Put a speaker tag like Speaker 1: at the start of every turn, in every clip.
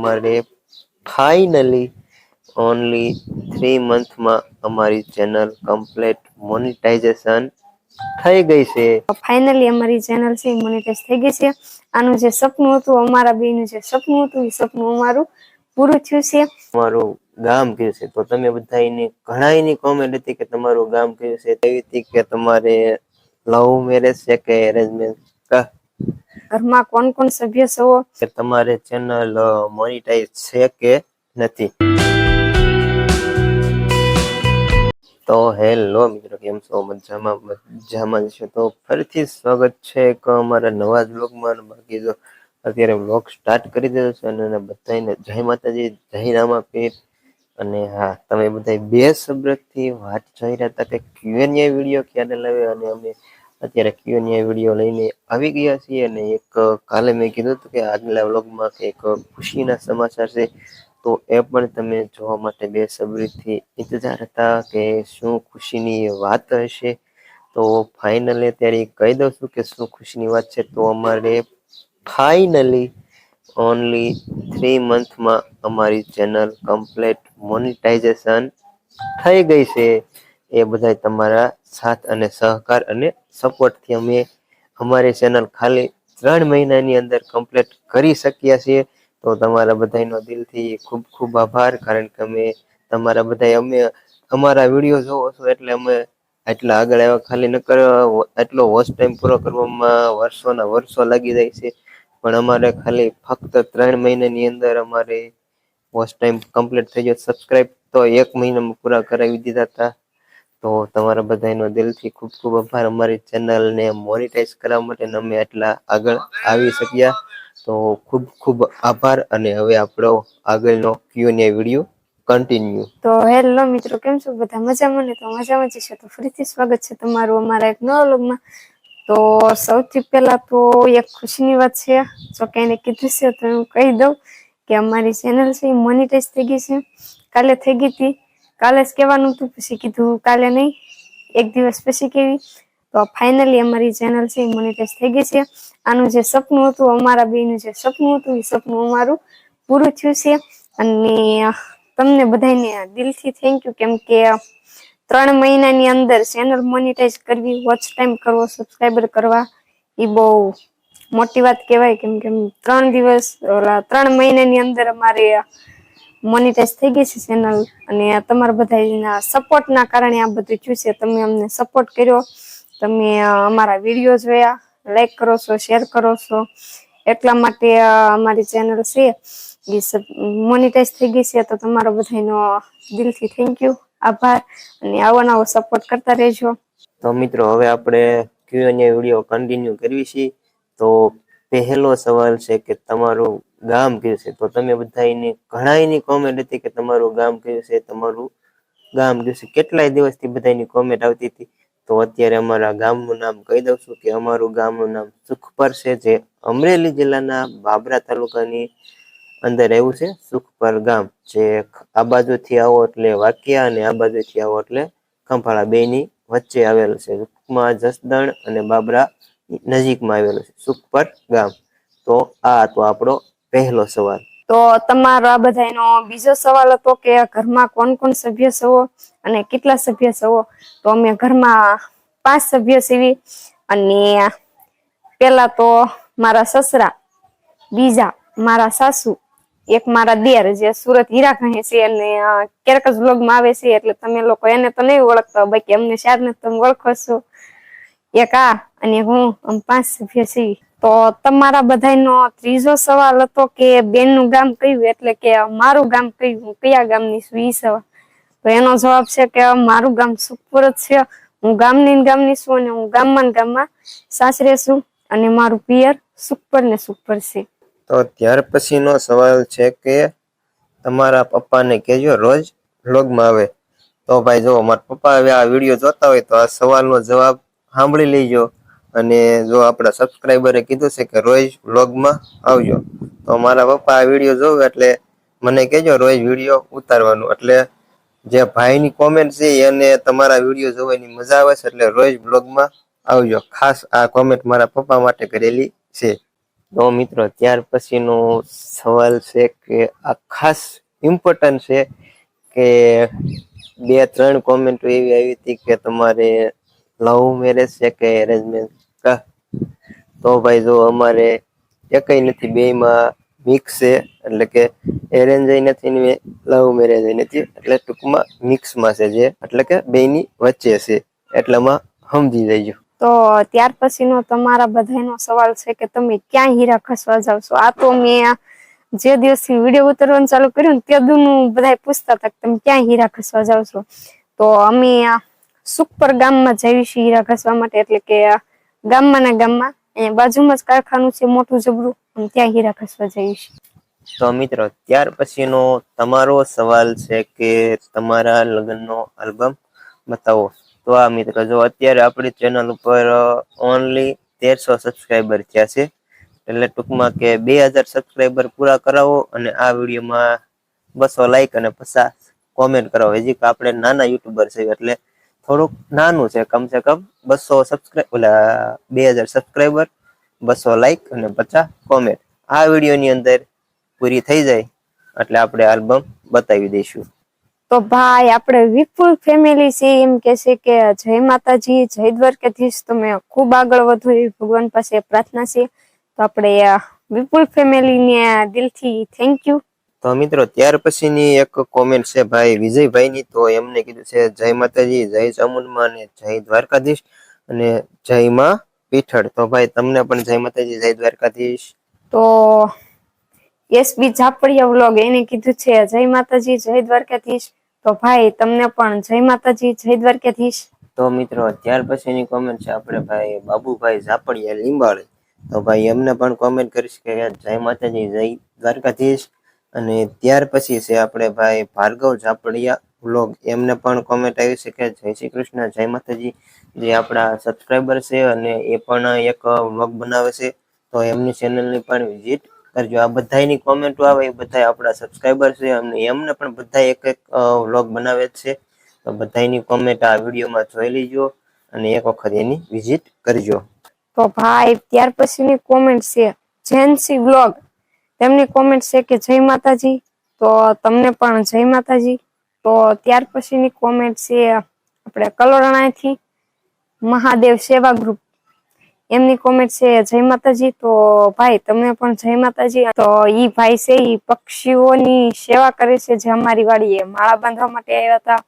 Speaker 1: અમારે finally only three મંથમાં અમારી channel complete monetisation થઈ ગઈ છે.
Speaker 2: ફાઇનલી અમારી ચેનલ છે મોનિટાઇઝ થઈ ગઈ છે. આનું જે સપનું હતું અમારા બેનું જે સપનું હતું એ સપનું અમારું પૂરું થયું છે.
Speaker 1: અમારું ગામ કયું છે. તો તમે બધા એની ઘણા એની કોમેન્ટ હતી કે તમારું ગામ કયું છે. તેવી હતી કે તમારે લવ મેરેજ છે કે અરેન્જમેન્ટ
Speaker 2: ઘરમાં કોણ કોણ સભ્ય છો?
Speaker 1: તમારે ચેનલ મોનિટાઈઝ છે કે નથી? તો હેલો મિત્રો, કેમ છો? મજામાં મજામાં છે? તો ફરીથી સ્વાગત છે એક અમારા નવા જ બ્લોગમાં બાકી જો અત્યારે બ્લોગ સ્ટાર્ટ કરી દીધો છે અને બધાને જય માતાજી, જય રામાપીર અને હા, તમે બધા બે શબ્દથી વાત જોઈ રહ્યા હતા કે ક્યુએનએ વીડિયો ક્યારે લાવે અને અમે અત્યારે ક્યુએનએ વીડિયો લઈને આવી ગયા છીએ અને એક કાલે મેં કીધું હતું કે આગલા વ્લોગમાં એક ખુશીના સમાચાર છે. તો એ પણ તમે જોવા માટે બે સબરીથી ઇંતજાર હતા કે શું ખુશીની વાત હશે. તો ફાઇનલી અત્યારે કહી દઉં છું કે શું ખુશીની વાત છે. તો અમારે ફાઇનલી ઓનલી થ્રી મંથમાં અમારી ચેનલ કમ્પ્લીટ મોનિટાઇઝેશન થઈ ગઈ છે. એ બધા તમારા સાથ અને સહકાર અને સપોર્ટથી અમે અમારી ચેનલ ખાલી ત્રણ મહિનાની અંદર કમ્પ્લીટ કરી શક્યા છીએ. તો તમારા બધાનો દિલથી ખૂબ ખૂબ આભાર, કારણ કે અમે તમારા બધા અમે અમારા વીડિયો જોવો છો એટલે અમે એટલા આગળ આવ્યા, ખાલી નકર એટલો વોચ ટાઈમ પૂરો કરવામાં વર્ષોના વર્ષો લાગી જાય છે. પણ અમારે ખાલી ફક્ત ત્રણ મહિનાની અંદર અમારે વોચ ટાઈમ કમ્પ્લીટ થઈ ગયો. સબસ્ક્રાઈબ તો એક મહિનામાં પૂરા કરાવી દીધા હતા. તો તમારા બધાનો દિલથી ખૂબ ખૂબ આભાર. અમારી ચેનલને મોનિટાઈઝ કરવા માટે અમે એટલા આગળ આવી શક્યા. તો ખૂબ ખૂબ આભાર અને હવે આપણો આગળનો ક્યુને વીડિયો કન્ટિન્યુ
Speaker 2: તો હેલો મિત્રો, કેમ છો? બધા મજામાં ને? તો મજામાં જ છે. તો ફરીથી સ્વાગત છે તમારું અમારા એક નવા વ્લોગમાં. તો સૌથી પહેલા તો એક ખુશીની વાત છે. જો કે એને કીધું છે તો હું કહી દઉં કે અમારી ચેનલ છે મોનિટાઈઝ થઈ ગઈ છે. કાલે થઈ ગઈ હતી. કાલે જ કહેવાનું હતું, પછી કીધું કાલે નહીં, એક દિવસ પછી કેવી. તો ફાઇનલી અમારી ચેનલ છે એ મોનિટાઈઝ થઈ ગઈ છે. આનું જે સપનું હતું, અમારા બેનું જે સપનું હતું, એ સપનું અમારું પૂરું થયું છે. અને તમને બધાને દિલથી થેન્ક યુ કેમ કે ત્રણ મહિનાની અંદર ચેનલ મોનિટાઈઝ કરવી વોચ ટાઈમ કરવો સબસ્ક્રાઈબર કરવા, એ બહુ મોટી વાત કહેવાય. કેમ કે ત્રણ દિવસ, ઓલા ત્રણ મહિનાની અંદર અમારે મોનિટાઈઝ થઈ ગઈ છે ચેનલ અને તમારા બધા સપોર્ટના કારણે આ બધું થયું છે. તમે અમને સપોર્ટ કર્યો. તમે અમારા વીડિયો જોયા. લાઈક કરો છો શેર કરો છો. એટલા માટે અમારી ચેનલ છે. એ મોનિટાઈઝ થઈ ગઈ છે. તો તમારો બધાનો દિલથી થેન્ક યુ આભાર. અને આવો નવો સપોર્ટ કરતા રહેજો.
Speaker 1: તો મિત્રો, હવે આપણે ક્યુએનએ વીડિયો કન્ટિન્યુ કરવી છીએ તો પહેલો સવાલ છે કે તમારું ગામ કયું છે? તો તમે બધા એની ઘણાની કોમેન્ટ હતી કે તમારું ગામ કયું છે? તમારું ગામ કયું છે? કેટલાય દિવસથી બધાની કોમેન્ટ આવતી હતી. તો અત્યારે અમારા ગામનું નામ કહી દઉં છું કે અમારું ગામનું નામ સુખપર છે, જે અમરેલી જિલ્લાના બાબરા તાલુકાની અંદર એવું છે, સુખપર ગામ. જે આ બાજુથી આવો એટલે વાકિયા અને આ બાજુથી આવો એટલે ખંભાળા બેની વચ્ચે આવેલું છે. સુખમાં જસદણ અને બાબરા નજીકમાં આવેલું છે, સુખપર ગામ. તો આ હતો આપણો પહેલો સવાલ.
Speaker 2: તો તમારો આ બધાનો બીજો સવાલ હતો કે ઘરમાં કોણ કોણ સભ્ય છો અને કેટલા સભ્ય છો? તો અમે ઘરમાં પાંચ સભ્ય સીવી અને પેલા તો મારા સસરા, બીજા મારા સાસુ, એક મારા દેર જે સુરત હીરા કહે છે અને ક્યારેક જ વ્લોગમાં આવે છે એટલે તમે લોકો એને તો નહીં ઓળખતા બાકી અમને શારને તમે ઓળખો છો. એક આ અને હું આમ પાંચ સભ્ય છીએ તો તમારા બધાનો ત્રીજો સવાલ હતો કે બેનનું ગામ કયું? એટલે કે મારું ગામ કયું? હું કયા ગામની છું? ઈ સવાલ. તો એનો જવાબ છે કે મારું ગામ સુખપુર જ છે. હું ગામની ગામની છું અને હું ગામમાં ગામમાં સાસરે છું અને મારું પિયર સુખપર ને સુખપર છે.
Speaker 1: તો ત્યાર પછીનો સવાલ છે કે તમારા પપ્પાને કહેજો રોજ વ્લોગમાં આવે. તો ભાઈ જો મારા પપ્પા આ વીડિયો જોતા હોય તો આ સવાલનો જવાબ સાંભળી લેજો. અને જો આપણા સબસ્ક્રાઈબરે કીધું છે કે રોજ વ્લોગમાં આવજો. તો મારા પપ્પા આ વીડિયો જોવે એટલે મને કહેજો રોજ વીડિયો ઉતારવાનું. એટલે જે ભાઈની કોમેન્ટ છે એને તમારા વીડિયો જોવાની મજા આવે છે એટલે રોજ બ્લોગમાં આવજો. ખાસ આ કોમેન્ટ મારા પપ્પા માટે કરેલી છે. તો મિત્રો, ત્યાર પછીનો સવાલ છે કે આ ખાસ ઇમ્પોર્ટન્ટ છે કે બે, ત્રણ કોમેન્ટો એવી આવી હતી કે તમારે લવ મેરેજ છે કે એરેન્જમેન્ટ તો ભાઈ જો અમારે એકઈ નથી, બેયમાં મિક્સ છે. એટલે કે એરેન્જ નથી ને લવ મેરેજ નથી. એટલે ટૂંકમાં મિક્સમાં છે જે. એટલે કે બેયની વચ્ચે છે. એટલામાં સમજી જઈજો
Speaker 2: તો ત્યાર પછીનો તમારા બધાનો સવાલ છે કે તમે ક્યાં હીરા ખસવા જાવ છો? આ તો મેં જે દિવસથી વીડિયો ઉતારવાનું ચાલુ કર્યું ને તે દુનું બધા પૂછતા હતા તમે ક્યાં હીરા ખસવા જાવ છો? તો અમે સુખપર ગામમાં જઈએ છીએ હીરા ઘસવા માટે. એટલે કે ગામમાં ના ગામમાં અહીંયા બાજુમાં જ કારખાનું છે, મોટું જબરું. ત્યાં હીરા ઘસવા જઈએ છીએ.
Speaker 1: તો મિત્રો, ત્યાર પછીનો તમારો સવાલ છે કે તમારા લગ્નનો આલ્બમ બતાવો. તો આ મિત્રો, જો અત્યારે આપણી ચેનલ ઉપર ઓનલી તેરસો સબસ્ક્રાઈબર થયા છે, એટલે ટૂંકમાં કે બે હજાર સબસ્ક્રાઈબર પૂરા કરાવો અને આ વિડીયોમાં બસો લાઈક અને પચાસ કોમેન્ટ કરાવો. હજી કે આપણે નાના યુટ્યુબર છે એટલે થોડુંક નાનું છે કમસે કમ બસો સબસ્ક્રાઈબ ઓલા બે હજાર સબસ્ક્રાઈબર બસો લાઈક અને પચાસ કોમેન્ટ આ વિડીયોની અંદર પૂરી થઈ જાય, એટલે આપણે આલ્બમ બતાવી દઈશું.
Speaker 2: તો ભાઈ, આપણે વિપુલ ફેમિલી છે, એમ કે છે કે જય માતાજી, જય દ્વારકાધીશ. તમે ખૂબ આગળ વધો એવી ભગવાન પાસે પ્રાર્થના છે. તો આપણે વિપુલ ફેમિલીને દિલથી થેન્ક યુ
Speaker 1: તો મિત્રો ત્યાર પછીની એક કોમેન્ટ છે ભાઈ વિજયભાઈની. તો એમને કીધું છે જય માતાજી જય ચામુંડમાં અને જય દ્વારકાધીશ અને જય માં પીઠળ. તો ભાઈ તમને પણ જય માતાજી જય દ્વારકાધીશ.
Speaker 2: તો એસબી ઝાપડિયા વ્લોગ એને કીધું છે જય માતાજી જય દ્વારકાધીશ. તો ભાઈ તમને પણ જય માતાજી જય દ્વારકાધીશ.
Speaker 1: તો મિત્રો ત્યાર પછીની કોમેન્ટ છે આપણે ભાઈ બાબુભાઈ ઝાપડિયા લીંબાળી. તો ભાઈ એમને પણ કોમેન્ટ કરીશ કે જય માતાજી જય દ્વારકાધીશ. અને ત્યાર પછી છે આપણે ભાઈ ભાર્ગવ ઝાપડિયા વ્લોગ એમને પણ કોમેન્ટ આવી છે કે જય શ્રી કૃષ્ણ, જય માતાજી. જે આપણા સબસ્ક્રાઈબર છે અને એ પણ એક વ્લોગ બનાવે છે. તો એમની ચેનલની પણ વિઝિટ કરજો. આ બધાની કોમેન્ટો આવે, એ બધા આપણા સબસ્ક્રાઈબર છે અને એમને પણ બધા એક એક વ્લોગ બનાવે છે. તો બધાની કોમેન્ટ આ વિડીયોમાં જોઈ લેજો અને એક વખત એની વિઝિટ કરજો.
Speaker 2: તો ભાઈ, ત્યાર પછીની કોમેન્ટ છે જેન્સી વ્લોગ તેમની કોમેન્ટ છે કે જય માતાજી. તો તમને પણ જય માતાજી. તો ત્યાર પછીની કોમેન્ટ છે આપણે કલોરણાથી મહાદેવ સેવા ગ્રુપ એમની કોમેન્ટ છે જય માતાજી. તો ભાઈ, તમને પણ જય માતાજી. તો ઈ ભાઈ છે, ઈ પક્ષીઓની સેવા કરે છે જે અમારી વાડીએ માળા બાંધવા માટે આવ્યા હતા.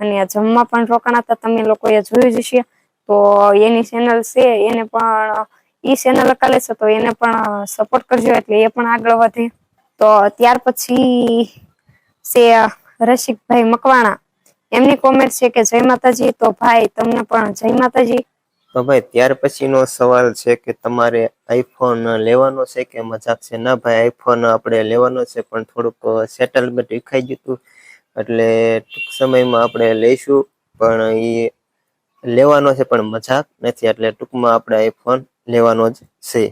Speaker 2: અને જમવા પણ રોકાણા હતા. તમે લોકોએ જોયું જ છે તો એની ચેનલ છે, એને પણ ઈ ચેનલ કાલે છે, તો એને પણ સપોર્ટ કરજો એટલે એ પણ આગળ વધે. તો ત્યાર પછી છે રસિકભાઈ મકવાણા. એમની કોમેન્ટ છે કે, જય માતાજી. તો ભાઈ, તમને પણ જય માતાજી.
Speaker 1: તો ભાઈ, ત્યાર પછીનો સવાલ છે કે, તમારે આઈફોન લેવાનો છે કે મજાક છે? ના ભાઈ આઈફોન આપણે લેવાનો છે, પણ થોડુંક સેટલમેન્ટ વિખાઈ ગયું એટલે ટૂંક સમયમાં આપણે લઈશું, પણ એ લેવાનો છે, પણ મજાક નથી. એટલે ટૂંકમાં આપણે આઈફોન લેવાનો જ છે.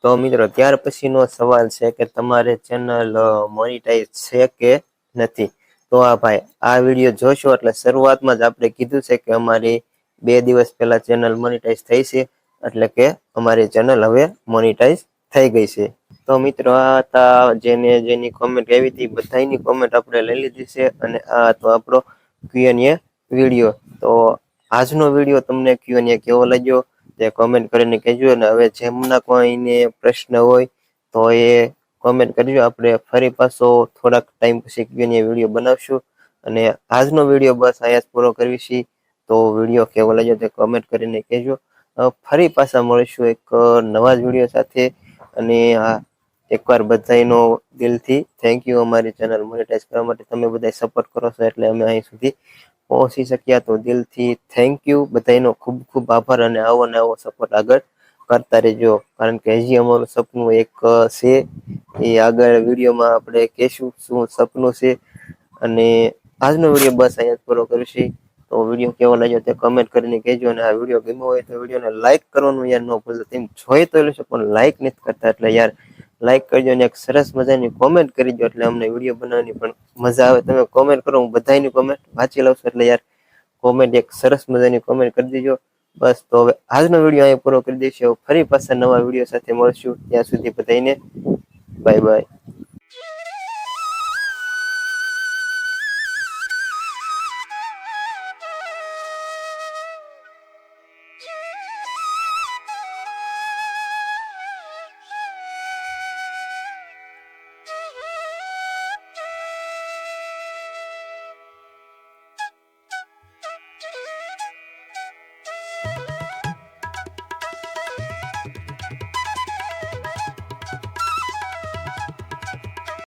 Speaker 1: તો મિત્રો, ત્યાર પછીનો સવાલ છે કે તમારે ચેનલ મોનિટાઈઝ છે કે નથી? તો આ ભાઈ, આ વીડિયો જોશો એટલે શરૂઆતમાં જ આપણે કીધું છે કે અમારી બે દિવસ પહેલા ચેનલ મોનિટાઈઝ થઈ છે, એટલે કે અમારી ચેનલ હવે મોનિટાઈઝ થઈ ગઈ છે. તો મિત્રો, આ હતા જેને, જેની કોમેન્ટ આવી હતી બધાની કોમેન્ટ આપણે લઈ લીધી છે અને આ હતો આપણો ક્યુએનએ વીડિયો. તો આજનો વીડિયો તમને ક્યુએનએ કેવો લાગ્યો? તે કોમેન્ટ કરીને કહેજો અને હવે જેમના કોઈને પ્રશ્ન હોય તો એ કોમેન્ટ કરજો. આપણે ફરી પાછો થોડાક ટાઈમ પછી ક્યુએનએ વીડિયો બનાવશું. અને આજનો વીડિયો બસ અહીંયા પૂરો કરવી છીએ તો વીડિયો કેવો લાગ્યો તે કોમેન્ટ કરીને કહેજો. ફરી પાછા મળીશું એક નવા જ વીડિયો સાથે. અને એકવાર બધાનો દિલથી થેન્ક યુ અમારી ચેનલ મોનેટાઈઝ કરવા માટે તમે બધા સપોર્ટ કરો છો એટલે અમે અહીં સુધી પહોંચી શક્યા તો દિલથી થેન્ક યુ બધાનો ખૂબ ખૂબ આભાર અને આવો ને આવો સપોર્ટ આગળ કરતા રહેજો. કારણ કે હજી અમારું સપનું એક છે. એ આગળ વિડીયોમાં આપણે કહેશું શું સપનું છે. અને આજનો વીડિયો બસ અહીંયા પૂરો કરીશું. તો વીડિયો કેવો લાગ્યો તે કમેન્ટ કરીને કહેજો. અને આ વીડિયો ગમ્યો હોય તો વિડીયોને લાઈક કરવાનું યાર ન ભૂલતા. તેમ જોઈ તો લેશો, પણ લાઈક નથી કરતા. એટલે યાર લાઈક કરજો અને એક સરસ મજાની કોમેન્ટ કરી દો એટલે અમને વીડિયો બનાવવાની પણ મજા આવે. તમે કોમેન્ટ કરો, હું બધાની કોમેન્ટ વાંચી લઉં છું. એટલે યાર કોમેન્ટ એક સરસ મજાની કોમેન્ટ કરી દેજો. બસ, તો હવે આજનો વીડિયો અહીં પૂરો કરી દઈશું. ફરી પાછા નવા વીડિયો સાથે મળશું. ત્યાં સુધી બધાને બાય બાય